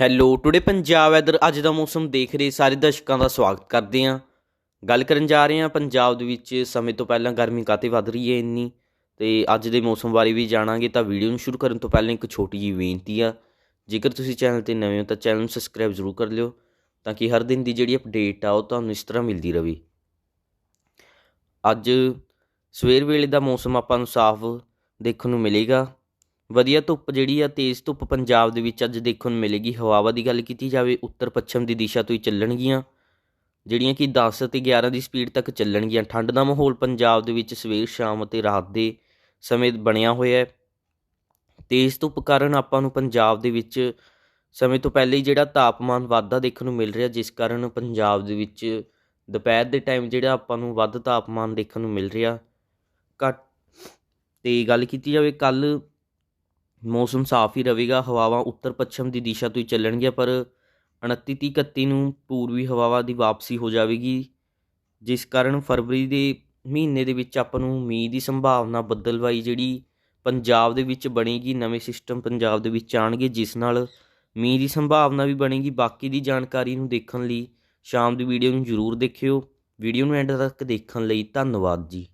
Hello today Punjab weather ਅੱਜ ਦਾ ਮੌਸਮ ਦੇਖ ਰਹੇ ਸਾਰੇ ਦਰਸ਼ਕਾਂ ਦਾ ਸਵਾਗਤ ਕਰਦੇ ਹਾਂ। ਗੱਲ ਕਰਨ ਜਾ ਰਹੇ ਹਾਂ ਪੰਜਾਬ ਦੇ ਵਿੱਚ ਸਮੇਂ ਤੋਂ ਪਹਿਲਾਂ ਗਰਮੀ ਕਾਤੇ ਵੱਧ ਰਹੀ ਹੈ ਇੰਨੀ? ਤੇ ਅੱਜ ਦੇ ਮੌਸਮ ਬਾਰੇ ਵੀ ਜਾਣਾਂਗੇ ਤਾਂ ਵੀਡੀਓ ਨੂੰ ਸ਼ੁਰੂ ਕਰਨ ਤੋਂ ਪਹਿਲਾਂ ਇੱਕ ਛੋਟੀ ਜਿਹੀ ਬੇਨਤੀ ਆ। ਜੇਕਰ ਤੁਸੀਂ ਚੈਨਲ ਤੇ ਨਵੇਂ ਹੋ ਤਾਂ ਚੈਨਲ ਨੂੰ ਸਬਸਕ੍ਰਾਈਬ ਜ਼ਰੂਰ ਕਰ ਲਿਓ ਤਾਂ ਕਿ ਹਰ ਦਿਨ ਦੀ ਜਿਹੜੀ ਅਪਡੇਟ ਆ ਉਹ ਤੁਹਾਨੂੰ ਇਸ ਤਰ੍ਹਾਂ ਮਿਲਦੀ ਰਹੇ ਅੱਜ ਸਵੇਰ ਵੇਲੇ ਦਾ ਮੌਸਮ ਆਪਾਂ ਨੂੰ ਸਾਫ਼ ਦੇਖਣ ਨੂੰ ਮਿਲੇਗਾ। ਵਧੀਆ ਧੁੱਪ ਜਿਹੜੀ ਆ, ਤੇਜ਼ ਧੁੱਪ ਪੰਜਾਬ ਦੇ ਵਿੱਚ ਅੱਜ ਦੇਖਣ ਨੂੰ ਮਿਲੇਗੀ। ਹਵਾਵਾਂ ਦੀ ਗੱਲ ਕੀਤੀ ਜਾਵੇ, ਉੱਤਰ ਪੱਛਮ ਦੀ ਦਿਸ਼ਾ ਤੋਂ ਹੀ ਚੱਲਣਗੀਆਂ। ਜਿਹੜੀਆਂ ਕਿ 10 ਅਤੇ 11 ਦੀ ਸਪੀਡ ਤੱਕ ਚੱਲਣਗੀਆਂ। ਠੰਡ ਦਾ ਮਾਹੌਲ ਪੰਜਾਬ ਦੇ ਵਿੱਚ ਸਵੇਰ, ਸ਼ਾਮ ਅਤੇ ਰਾਤ ਦੇ ਸਮੇਂ ਬਣਿਆ ਹੋਇਆ ਹੈ। ਤੇਜ਼ ਧੁੱਪ ਕਾਰਨ ਆਪਾਂ ਨੂੰ ਪੰਜਾਬ ਦੇ ਵਿੱਚ ਸਮੇਂ ਤੋਂ ਪਹਿਲੇ ਹੀ ਜਿਹੜਾ ਤਾਪਮਾਨ ਵਾਧਾ ਦੇਖਣ ਨੂੰ ਮਿਲ ਰਿਹਾ, ਜਿਸ ਕਾਰਨ ਪੰਜਾਬ ਦੇ ਵਿੱਚ ਦੁਪਹਿਰ ਦੇ ਟਾਈਮ ਜਿਹੜਾ ਆਪਾਂ ਨੂੰ ਵੱਧ ਤਾਪਮਾਨ ਦੇਖਣ ਨੂੰ ਮਿਲ ਰਿਹਾ। ਘੱਟ ਤੇ ਗੱਲ ਕੀਤੀ ਜਾਵੇ ਕੱਲ ਮੌਸਮ ਸਾਫ਼ ਹੀ ਰਹੇਗਾ, ਹਵਾਵਾਂ ਉੱਤਰ ਪੱਛਮ ਦੀ ਦਿਸ਼ਾ ਤੋਂ ਹੀ ਚੱਲਣਗੀਆਂ, ਪਰ 29 ਤੀਹ 31 ਨੂੰ ਪੂਰਬੀ ਹਵਾਵਾਂ ਦੀ ਵਾਪਸੀ ਹੋ ਜਾਵੇਗੀ, ਜਿਸ ਕਾਰਨ ਫਰਵਰੀ ਦੇ ਮਹੀਨੇ ਦੇ ਵਿੱਚ ਆਪਾਂ ਨੂੰ ਮੀਂਹ ਦੀ ਸੰਭਾਵਨਾ ਬੱਦਲਵਾਈ ਜਿਹੜੀ ਪੰਜਾਬ ਦੇ ਵਿੱਚ ਬਣੇਗੀ, ਨਵੇਂ ਸਿਸਟਮ ਪੰਜਾਬ ਦੇ ਵਿੱਚ ਆਣਗੇ ਜਿਸ ਨਾਲ ਮੀਂਹ ਦੀ ਸੰਭਾਵਨਾ ਵੀ ਬਣੇਗੀ। ਬਾਕੀ ਦੀ ਜਾਣਕਾਰੀ ਨੂੰ ਦੇਖਣ ਲਈ ਸ਼ਾਮ ਦੀ ਵੀਡੀਓ ਨੂੰ ਜ਼ਰੂਰ ਦੇਖਿਓ। ਵੀਡੀਓ ਨੂੰ ਐਂਡ ਤੱਕ ਦੇਖਣ ਲਈ ਧੰਨਵਾਦ ਜੀ।